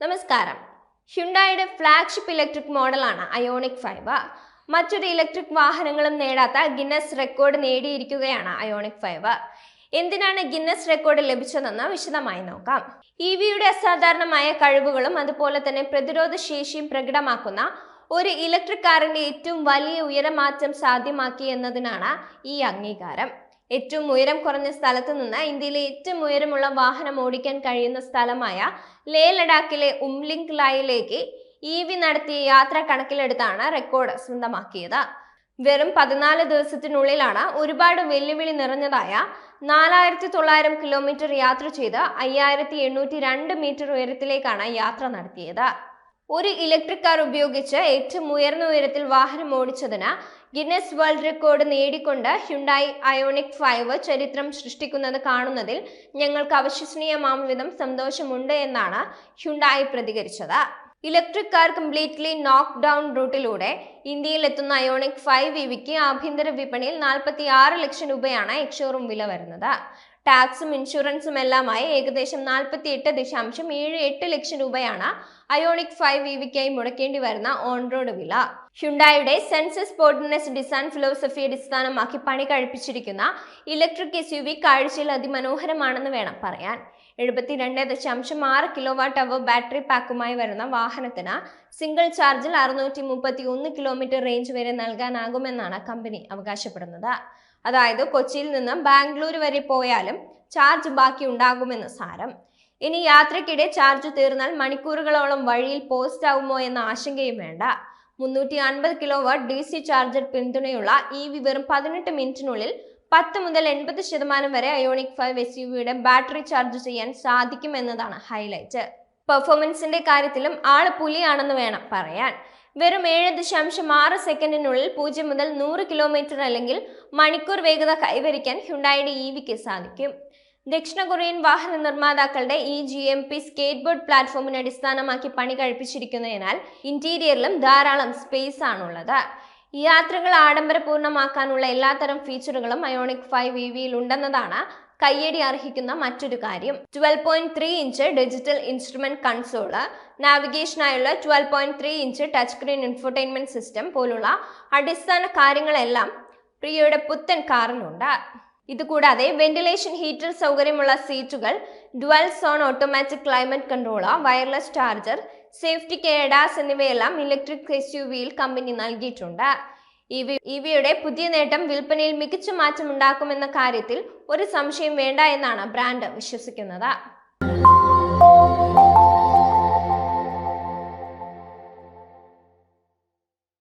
നമസ്കാരം. ഹ്യുണ്ടായുടെ flagship electric മോഡലാണ് അയോണിക് ഫൈവ് മറ്റൊരു ഇലക്ട്രിക് വാഹനങ്ങളും നേടാത്ത ഗിന്നസ് റെക്കോർഡ് നേടിയിരിക്കുകയാണ് അയോണിക് ഫൈവ് എന്തിനാണ് ഗിന്നസ് റെക്കോർഡ് ലഭിച്ചതെന്ന് വിശദമായി നോക്കാം. ഇ വിയുടെ അസാധാരണമായ കഴിവുകളും അതുപോലെ തന്നെ പ്രതിരോധ ശേഷിയും പ്രകടമാക്കുന്ന ഒരു ഇലക്ട്രിക് കാറിന്റെ ഏറ്റവും വലിയ ഉയരമാറ്റം സാധ്യമാക്കി എന്നതിനാണ് ഈ അംഗീകാരം. ഏറ്റവും ഉയരം കുറഞ്ഞ സ്ഥലത്തു നിന്ന് ഇന്ത്യയിലെ ഏറ്റവും ഉയരമുള്ള വാഹനം ഓടിക്കാൻ കഴിയുന്ന സ്ഥലമായ ലേ ലഡാക്കിലെ ഉംലിംഗ് ലായിലേക്ക് ഇ വി നടത്തിയ യാത്ര കണക്കിലെടുത്താണ് റെക്കോർഡ് സ്വന്തമാക്കിയത്. വെറും പതിനാല് ദിവസത്തിനുള്ളിലാണ് ഒരുപാട് വെല്ലുവിളി നിറഞ്ഞതായ നാലായിരത്തി തൊള്ളായിരം കിലോമീറ്റർ യാത്ര ചെയ്ത് അയ്യായിരത്തി എണ്ണൂറ്റി രണ്ട് മീറ്റർ ഉയരത്തിലേക്കാണ് യാത്ര നടത്തിയത്. ഒരു ഇലക്ട്രിക് കാർ ഉപയോഗിച്ച് ഏറ്റവും ഉയർന്ന ഉയരത്തിൽ വാഹനം ഓടിച്ചതിന് ഗിന്നസ് വേൾഡ് റെക്കോർഡ് നേടിക്കൊണ്ട് ഹ്യുണ്ടായി അയോണിക് ഫൈവ് ചരിത്രം സൃഷ്ടിക്കുന്നത് കാണുന്നതിൽ ഞങ്ങൾക്ക് അവിശ്വസനീയമാം വിധം സന്തോഷമുണ്ട് എന്നാണ് ഹ്യുണ്ടായി പ്രതികരിച്ചത്. Electric car completely knock down റൂട്ടിലൂടെ ഇന്ത്യയിൽ എത്തുന്ന അയോണിക് ഫൈവ് വിവിക്ക് ആഭ്യന്തര വിപണിയിൽ നാൽപ്പത്തി ലക്ഷം രൂപയാണ് എക്സോറും വില വരുന്നത്. ടാക്സും ഇൻഷുറൻസും എല്ലാമായി ഏകദേശം നാൽപ്പത്തി എട്ട് ദശാംശം ഏഴ് എട്ട് ലക്ഷം രൂപയാണ് അയോണിക് ഫൈവ് വിവിക്കായി മുടക്കേണ്ടി വരുന്ന ഓൺ റോഡ് വില. ഹ്യുണ്ടായുടെ സെൻസസ് പോർട്ടിനസ് ഡിസൈൻ ഫിലോസഫി അടിസ്ഥാനമാക്കി പണി കഴിപ്പിച്ചിരിക്കുന്ന ഇലക്ട്രിക് എസ് യു വി കാഴ്ചയിൽ അതിമനോഹരമാണെന്ന് വേണം പറയാൻ. എഴുപത്തിരണ്ട് ദശാംശം ആറ് കിലോ വാട്ട് അവർ ബാറ്ററി പാക്കുമായി വരുന്ന വാഹനത്തിന് സിംഗിൾ ചാർജിൽ അറുന്നൂറ്റി മുപ്പത്തി ഒന്ന് കിലോമീറ്റർ റേഞ്ച് വരെ നൽകാനാകുമെന്നാണ് കമ്പനി അവകാശപ്പെടുന്നത്. അതായത് കൊച്ചിയിൽ നിന്നും ബാംഗ്ലൂർ വരെ പോയാലും ചാർജ് ബാക്കി ഉണ്ടാകുമെന്ന് സാരം. ഇനി യാത്രക്കിടെ ചാർജ് തീർന്നാൽ മണിക്കൂറുകളോളം വഴിയിൽ പോസ്റ്റ് ആവുമോ എന്ന ആശങ്കയും വേണ്ട. മുന്നൂറ്റി അൻപത് kilo watt D C charger പിന്തുണയുള്ള ഇ വി വെറും പതിനെട്ട് മിനിറ്റിനുള്ളിൽ പത്ത് മുതൽ എൺപത് ശതമാനം വരെ അയോണിക് ഫൈവ് എസ് യു വിയുടെ ബാറ്ററി ചാർജ് ചെയ്യാൻ സാധിക്കും എന്നതാണ് ഹൈലൈറ്റ് പെർഫോമൻസിന്റെ കാര്യത്തിലും ആൾ പുലിയാണെന്ന് വേണം പറയാൻ. വെറും ഏഴ് ദശാംശം ആറ് സെക്കൻഡിനുള്ളിൽ പൂജ്യം മുതൽ നൂറ് കിലോമീറ്റർ അല്ലെങ്കിൽ മണിക്കൂർ വേഗത കൈവരിക്കാൻ ഹ്യുണ്ടായുടെ ഇ വിക്ക് സാധിക്കും. ദക്ഷിണ കൊറിയൻ വാഹന നിർമ്മാതാക്കളുടെ ഈ G M P skateboard പ്ലാറ്റ്ഫോമിനെ അടിസ്ഥാനമാക്കി പണി കഴിപ്പിച്ചിരിക്കുന്നതിനാൽ ഇന്റീരിയറിലും ധാരാളം സ്പേസ് ആണുള്ളത്. യാത്രകൾ ആഡംബരപൂർണമാക്കാനുള്ള എല്ലാത്തരം ഫീച്ചറുകളും അയോണിക് ഫൈവ് ഇ വിയിൽ ഉണ്ടെന്നതാണ് കയ്യടി അർഹിക്കുന്ന മറ്റൊരു കാര്യം. Twelve point three inch digital instrument console നാവിഗേഷനായുള്ള twelve point three inch touch screen infotainment system പോലുള്ള അടിസ്ഥാന കാര്യങ്ങളെല്ലാം പ്രിയയുടെ പുത്തൻ കാറിലുണ്ട് ഇതുകൂടാതെ വെന്റിലേഷൻ ഹീറ്റർ സൗകര്യമുള്ള സീറ്റുകൾ dual zone automatic climate controller wireless charger safety കേഡാസ് എന്നിവയെല്ലാം ഇലക്ട്രിക് എസ് യു വിയിൽ കമ്പനി നൽകിയിട്ടുണ്ട്. ഇ വിയുടെ പുതിയ നേട്ടം വിൽപ്പനയിൽ മികച്ച മാറ്റം ഉണ്ടാക്കുമെന്ന കാര്യത്തിൽ ഒരു സംശയം വേണ്ട എന്നാണ് ബ്രാൻഡ് വിശ്വസിക്കുന്നത്.